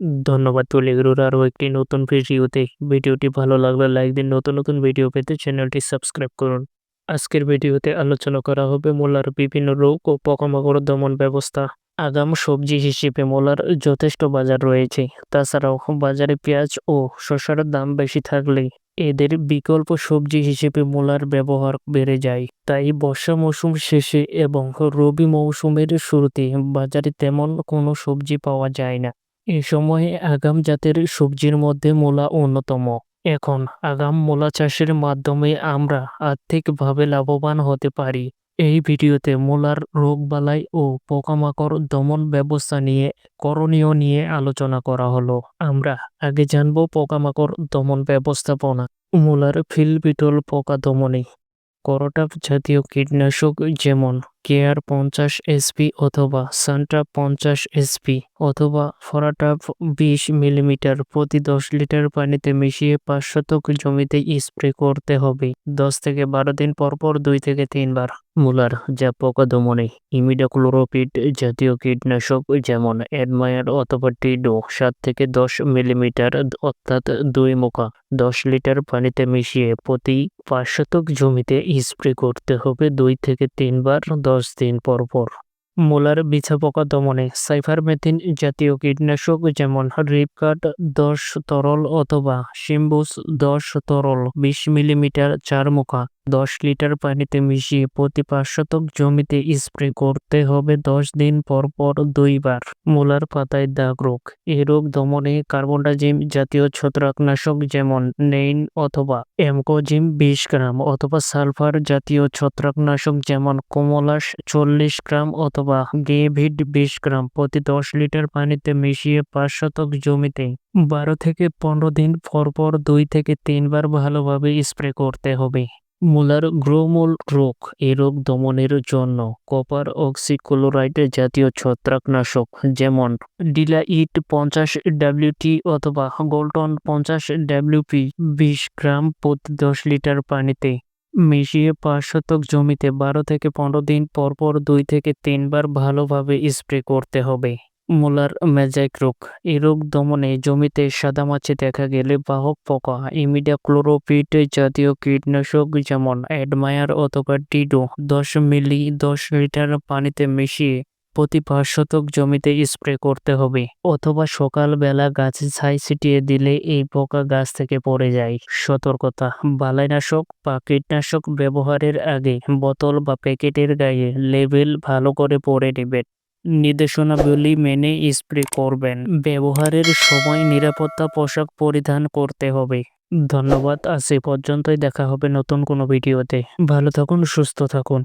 ধন্যবাদ তুলে টলিগুরুর আরও একটি নতুন ভিডিওতে। ভিডিওটি ভালো লাগলে লাইক দিন নতুন নতুন ভিডিও পেতে চ্যানেলটি সাবস্ক্রাইব করুন। আজকের ভিডিওতে আলোচনা করা হবে মোলার বিভিন্ন রোগ ও পোকামাকড় দমন ব্যবস্থা। আগাম সবজি হিসেবে মোলার যথেষ্ট বাজার রয়েছে। তাছাড়াও বাজারে পেঁয়াজ ও শসার দাম বেশি থাকলে এদের বিকল্প সবজি হিসেবে মোলার ব্যবহার বেড়ে যায়। তাই বর্ষা মৌসুম শেষে এবং রবি মৌসুমের শুরুতে বাজারে তেমন কোনো সবজি পাওয়া যায় না। এ সময়ে আগাম জাতের সবজির মধ্যে মূলা অন্যতম। এখন আগাম মূলা চাষের মাধ্যমে আমরা আর্থিকভাবে লাভবান হতে পারি। এই ভিডিওতে মূলার রোগবালাই ও পোকামাকড় দমন ব্যবস্থা নিয়ে, করণীয় নিয়ে আলোচনা করা হলো। আমরা আগে জানব পোকামাকড় দমন ব্যবস্থাপনা, মূলার ফিলবিটল পোকা দমনে। করটাপ জাতীয় কীটনাশক যেমন কেয়ার পঞ্চাশ এসপি অথবা সান্ট্রাপ পঞ্চাশ এসপি অথবা ফরাটাপ বিশ মিলিমিটার প্রতি দশ লিটার পানিতে মিশিয়ে পাঁচ শতক জমিতে স্প্রে করতে হবে। দশ থেকে বারো দিন পর পর দুই থেকে তিনবার। মুলার যা পোকা দমনে ইমিডাক্লোরোপিড জাতীয় কীটনাশক যেমন অ্যাডমায়ার অথবা টিডো, সাত থেকে দশ মিলিমিটার অর্থাৎ দুই মোকা দশ লিটার পানিতে মিশিয়ে প্রতি পাঁচ শতক জমিতে স্প্রে করতে হবে। দুই থেকে তিনবার দশ দিন পর মোলার বিছা পোকা দমনে সাইফারমেথিন জাতীয় কীটনাশক যেমন রিপকাট দশ তরল অথবা সিম্বুস দশ তরল বিশ মিলিমিটার চার মুখা দশ লিটার পানিতে মিশিয়ে প্রতি পাঁচ শতক জমিতে স্প্রে করতে হবে দশ দিন পর পর দুইবার। মূলার পাতায় দাগ রোগ। এই রোগ দমনে কার্বনডাজিম জাতীয় ছত্রাকনাশক যেমন নেইন অথবা এমকোজিম বিশ গ্রাম অথবা সালফার জাতীয় ছত্রাকনাশক যেমন কোমলাস চল্লিশ গ্রাম অথবা গেভিড বিশ গ্রাম প্রতি দশ লিটার পানিতে মিশিয়ে পাঁচ শতক জমিতে বারো থেকে পনেরো দিন পর পর দুই থেকে তিনবার ভালোভাবে স্প্রে করতে হবে। মূলার গ্রোমোল রোগ এই রোগ দমনের জন্য কপার অক্সিক্লোরাইড জাতীয় ছত্রাকনাশক, যেমন ডিলাইট পঞ্চাশ ডাব্লিউটি অথবা গোল্টন পঞ্চাশ ডাব্লিউপি বিশ গ্রাম প্রতি দশ লিটার পানিতে মিশিয়ে পাঁচ শতক জমিতে বারো থেকে পনেরো দিন পর পর দুই থেকে তিনবার ভালোভাবে স্প্রে করতে হবে। মূলার ম্যাজাইক রোগ। এই রোগ দমনে জমিতে সাদামাছি দেখা গেলে বাহক পোকা, ইমিডিয়া ক্লোরোপিড জাতীয় কীটনাশক যেমন অ্যাডমায়ার অথবা ডিডো, দশ মিলি, দশ লিটার পানিতে মিশিয়ে প্রতি পাঁচ শতক জমিতে স্প্রে করতে হবে। অথবা সকালবেলা গাছে ছাই ছিটিয়ে দিলে এই পোকা গাছ থেকে পড়ে যায়। সতর্কতা, বালাইনাশক বা কীটনাশক ব্যবহারের আগে বোতল বা প্যাকেটের গায়ে লেবেল ভালো করে পড়ে নেবেন। নির্দেশনাবলী মেনে স্প্রে করবেন। ব্যবহারের সময় নিরাপত্তা পোশাক পরিধান করতে হবে। ধন্যবাদ। আজ এ পর্যন্তই। দেখা হবে নতুন কোনো ভিডিওতে। ভালো থাকুন, সুস্থ থাকুন।